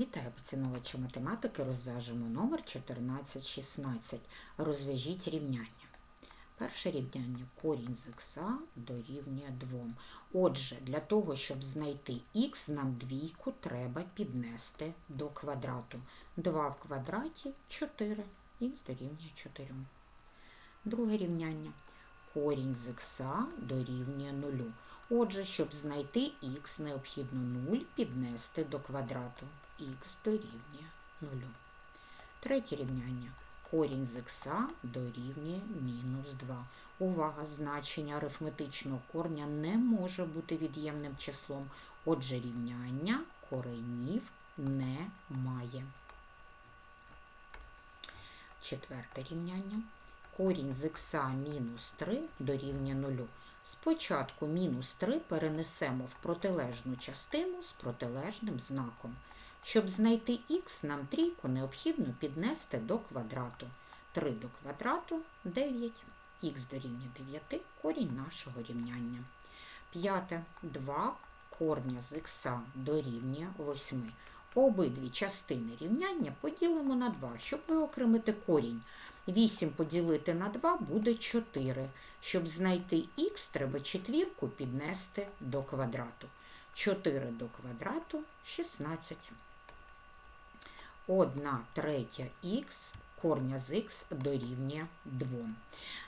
Вітаю поціновувачі математики. Розв'яжемо номер 1416. Розв'яжіть рівняння. Перше рівняння корінь з х дорівнює 2. Отже, для того, щоб знайти х, нам двійку треба піднести до квадрату. 2 в квадраті 4. х дорівнює 4. Друге рівняння. Корінь з х дорівнює 0. Отже, щоб знайти х, необхідно 0 піднести до квадрату. х дорівнює 0. Третє рівняння. Корінь з х дорівнює мінус 2. Увага! Значення арифметичного корня не може бути від'ємним числом. Отже, рівняння коренів не має. Четверте рівняння. Корінь з х мінус 3 дорівнює 0. Спочатку мінус 3 перенесемо в протилежну частину з протилежним знаком. Щоб знайти х, нам трійку необхідно піднести до квадрату. 3 до квадрату 9. х дорівнює 9, корінь нашого рівняння. П'яте. 2 корня з х дорівнює 8. Обидві частини рівняння поділимо на 2, щоб виокремити корінь. 8 поділити на 2 буде 4. Щоб знайти х, треба четвірку піднести до квадрату. 4 до квадрату 16. 1 третя х корня з х дорівнює 2.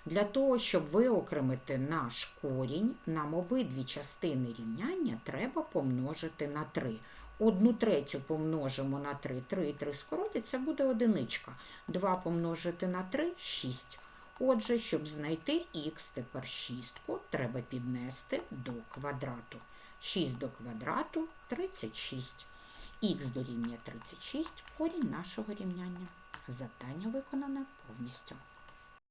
Для того, щоб виокремити наш корінь, нам обидві частини рівняння треба помножити на 3. Одну третю помножимо на 3, 3 і 3 скоротиться, буде одиничка. 2 помножити на 3 – 6. Отже, щоб знайти х, тепер 6 треба піднести до квадрату. 6 до квадрату 36. Х дорівнює 36, корінь нашого рівняння. Завдання виконане повністю.